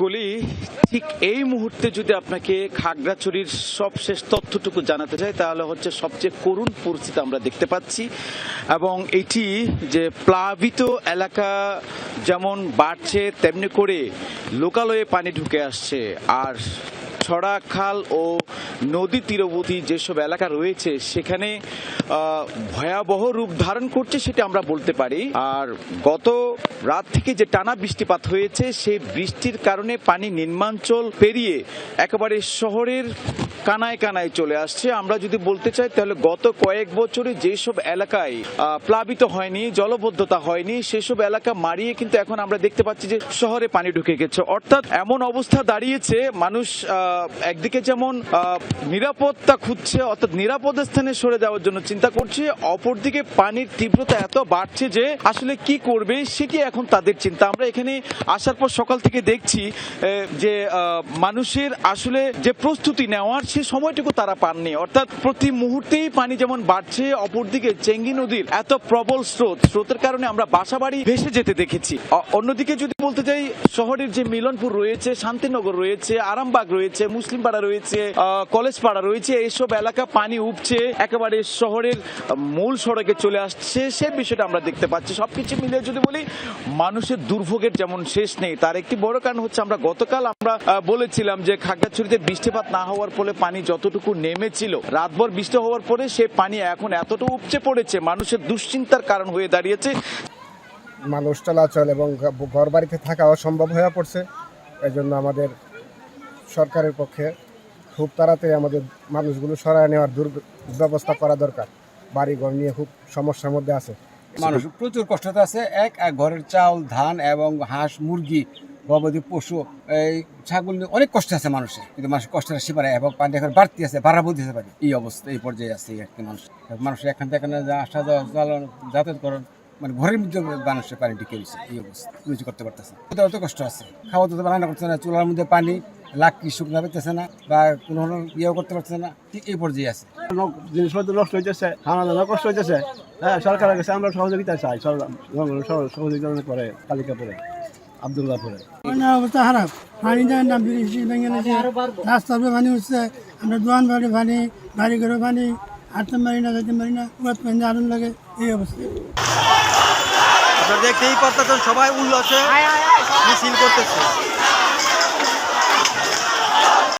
কলি ঠিক এই মুহূর্তে যদি আপনাকে খাগড়াছড়ির সবশেষ তথ্যটুকু জানাতে চাই, তাহলে হচ্ছে সবচেয়ে করুণ পরিস্থিতি আমরা দেখতে পাচ্ছি। এবং এটি যে প্লাবিত এলাকা যেমন বাড়ছে, তেমনি করে লোকালয়ে পানি ঢুকে আসছে। আর ছড়া খাল ও নদী তীরবর্তী যেসব এলাকা রয়েছে, সেখানে ভয়াবহ রূপ ধারণ করছে সেটা আমরা বলতে পারি। আর গত রাত থেকে যে টানা বৃষ্টিপাত হয়েছে, সেই বৃষ্টির কারণে পানি নিম্নাঞ্চল পেরিয়ে একেবারে শহরের কানায় কানায় চলে আসছে। আমরা যদি বলতে চাই, তাহলে গত কয়েক বছরে যেসব এলাকায় প্লাবিত হয়নি, জলবদ্ধতা হয়নি, সেসব এলাকা মারিয়ে কিন্তু এখন আমরা দেখতে পাচ্ছি যে শহরে পানি ঢুকে গেছে। অর্থাৎ এমন অবস্থা দাঁড়িয়েছে, মানুষ একদিকে যেমন নিরাপত্তা খুঁজছে, অর্থাৎ নিরাপদ স্থানে সরে যাওয়ার জন্য চিন্তা করছে, অপরদিকে পানির তীব্রতা এত বাড়ছে যে আসলে কি করবে সেটি এখন তাদের চিন্তা। আমরা এখানে আসার পর সকাল থেকে দেখছি যে মানুষের আসলে যে প্রস্তুতি নেওয়ার সে সময়টুকু তারা পাননি। অর্থাৎ প্রতি মুহূর্তেই পানি যেমন বাড়ছে, অপরদিকে চেঙ্গি নদীর এত প্রবল স্রোত, স্রোতের কারণে আমরা বাসাবাড়ি ভেসে যেতে দেখেছি। অন্যদিকে যদি বলতে যাই, শহরের যে মিলনপুর রয়েছে, শান্তিনগর রয়েছে, আরামবাগ রয়েছে মুসলিম পাড়া রয়েছে কলেজ পাড়া রয়েছে এইসব এলাকা পানি উপচে একেবারে শহরের মূল সড়কে চলে আসছে, সে বিষয়টা আমরা দেখতে পাচ্ছি। সবকিছু মিলিয়ে যদি বলি, মানুষের দুর্ভোগের যেমন শেষ নেই, তার একটি বড় কারণ হচ্ছে আমরা গতকাল আমরা বলেছিলাম যে খাগড়াছড়িতে বৃষ্টিপাত না হওয়ার ফলে পানি যতটুকু নেমেছিল রাতভর বৃষ্টি হওয়ার পরে সে পানি এখন এতটুকু উপচে পড়েছে মানুষের দুশ্চিন্তার কারণ হয়ে দাঁড়িয়েছে। মানুষ চলাচল এবং ঘর বাড়িতে থাকা অসম্ভব হয়ে পড়ছে। এই জন্য আমাদের সরকারের পক্ষে খুব তাড়াতাড়ি আমাদের মানুষগুলো সরায় নেওয়ার দুর ব্যবস্থা করা দরকার। বাড়ি ঘর নিয়ে খুব সমস্যার মধ্যে আছে। মানুষ প্রচুর কষ্টতে আছে। এক এক ঘরের চাল ধান এবং হাঁস মুরগি গবাদি পশু, এই ছাগল নিয়ে অনেক কষ্ট আছে মানুষের। কিন্তু মানুষ কষ্টের সীমারে এবং পানি এখন বাড়তি আছে বাড়াবো দিতে পারি এই অবস্থা, এই পর্যায়ে আছে কি মানুষ। মানুষ এখান থেকে আসা যাওয়া যাতায়াত করেন মানে ঘরের মধ্যে মানুষের পানি ঢুকে রয়েছে এই অবস্থা। কিছু করতে পারতেছে অত কষ্ট আছে। খাওয়া দাওয়া বানানো করতেছে না, চুলার মধ্যে পানি লাকি শুকনা পেতেছে না, বা কোনো ইয়েও করতে পারতেছে না, ঠিক এই পর্যায়ে আছে। জিনিসপত্র নষ্ট হইতেছে খাওয়া দাওয়া কষ্ট হইতেছে। হ্যাঁ সরকারের কাছে আমরা সহযোগিতা চাই সর- সর- সহযোগিতা করে কালিকাপুরে আবদুল্লাহপুরে বন্যার অবস্থা খারাপ। পানি দেয় না বৃষ্টি ভেঙে গেছে রাস্তার পানি উঠছে আমরা দোয়ান বাড়ি পানি বাড়ি ঘরে পানি হাঁটতে পারি না যেতে পারি না উড়াত পানি আনন্দ লাগে এই অবস্থা। দেখতেই পারতেছেন সবাই উল্লাসে মিছিল করতেছে।